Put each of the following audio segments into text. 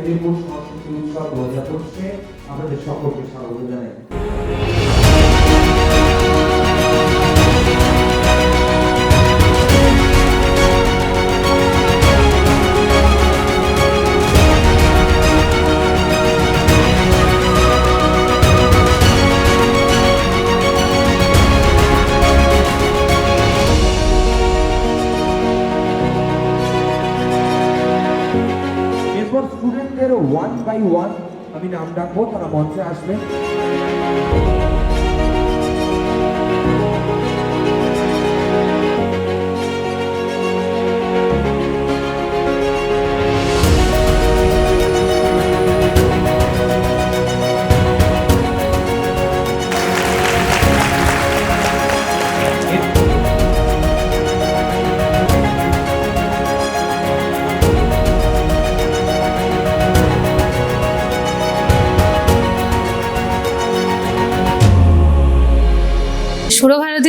মেদিনীপুর সংস্কৃতি উৎসব দু হাজার আমাদের সকলকে স্বাগত জানাই। স্টুডেন্টদের ওয়ান বাই ওয়ান আমি নাম ডাকবো তারা মঞ্চে আসবে।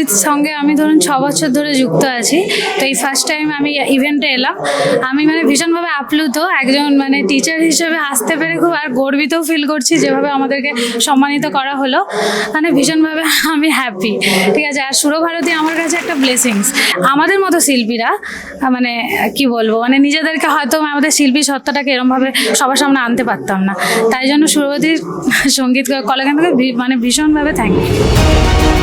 সুরভারতীর সঙ্গে আমি ধরুন ছ বছর ধরে যুক্ত আছি, তো এই ফার্স্ট টাইম আমি ইভেন্টে এলাম। আমি মানে ভীষণভাবে আপ্লুত, একজন মানে টিচার হিসেবে আসতে পেরে খুব আর গর্বিতও ফিল করছি যেভাবে আমাদেরকে সম্মানিত করা হলো। মানে ভীষণভাবে আমি হ্যাপি ঠিক আছে? আর সুরভারতী আমার কাছে একটা ব্লেসিংস আমাদের মতো শিল্পীরা মানে কি বলব মানে নিজেদেরকে হয়তো আমাদের শিল্পী সত্তাটাকে এরমভাবে সবার সামনে আনতে পারতাম না। তাই জন্য সুরভারতীর সংগীত কলাকেন্দ্রকে মানে ভীষণভাবে থ্যাংক ইউ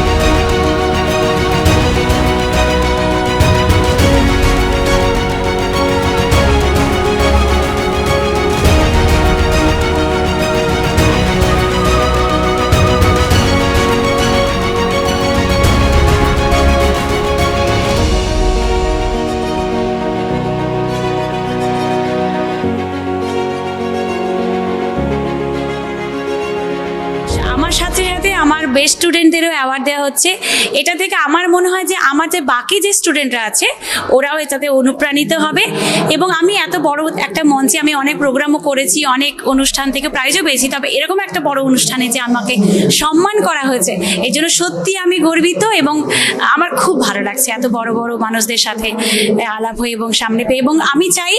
আমার সাথে সাথে আমার বেস্ট স্টুডেন্টদেরও অ্যাওয়ার্ড দেওয়া হচ্ছে। এটা থেকে আমার মনে হয় যে আমার যে বাকি যে স্টুডেন্টরা আছে, ওরাও এটাতে অনুপ্রাণিত হবে। এবং আমি এত বড় একটা মঞ্চে আমি অনেক প্রোগ্রামও করেছি, অনেক অনুষ্ঠান থেকে প্রাইজও পেয়েছি। তবে এরকম একটা বড় অনুষ্ঠানে যে আমাকে সম্মান করা হয়েছে এই জন্য সত্যি আমি গর্বিত এবং আমার খুব ভালো লাগছে এত বড় বড় মানুষদের সাথে আলাপ হয়ে এবং সামনে পেয়ে। এবং আমি চাই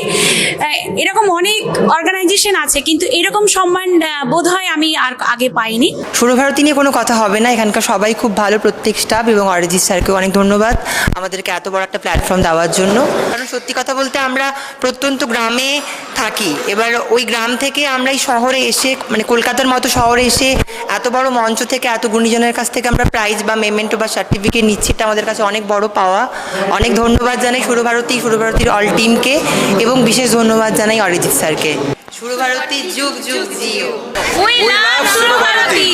এরকম অনেক অর্গানাইজেশন আছে, কিন্তু এরকম সম্মান বোধ হয় আমি আর আগে পাইনি। সুরভারতী নিয়ে কোনো কথা হবে না। এখানকার সবাই খুব ভালো প্রত্যেক স্টাফ এবং অরিজিৎ স্যারকেও অনেক ধন্যবাদ আমাদেরকে এত বড় একটা প্ল্যাটফর্ম দেওয়ার জন্য। কারণ সত্যি কথা বলতে আমরা প্রত্যন্ত গ্রামে থাকি। এবার ওই গ্রাম থেকে আমরা এই শহরে এসে মানে কলকাতার মতো শহরে এসে এত বড় মঞ্চ থেকে এত গুণীজনের কাছ থেকে আমরা প্রাইজ বা মেমেন্টো বা সার্টিফিকেট নিচ্ছি এটা আমাদের কাছে অনেক বড় পাওয়া। অনেক ধন্যবাদ জানাই সুরভারতী সুরভারতীর অল টিমকে এবং বিশেষ ধন্যবাদ জানাই অরিজিৎ স্যারকে। সুরভারতী যুগ যুগ জিও। We love Surabharati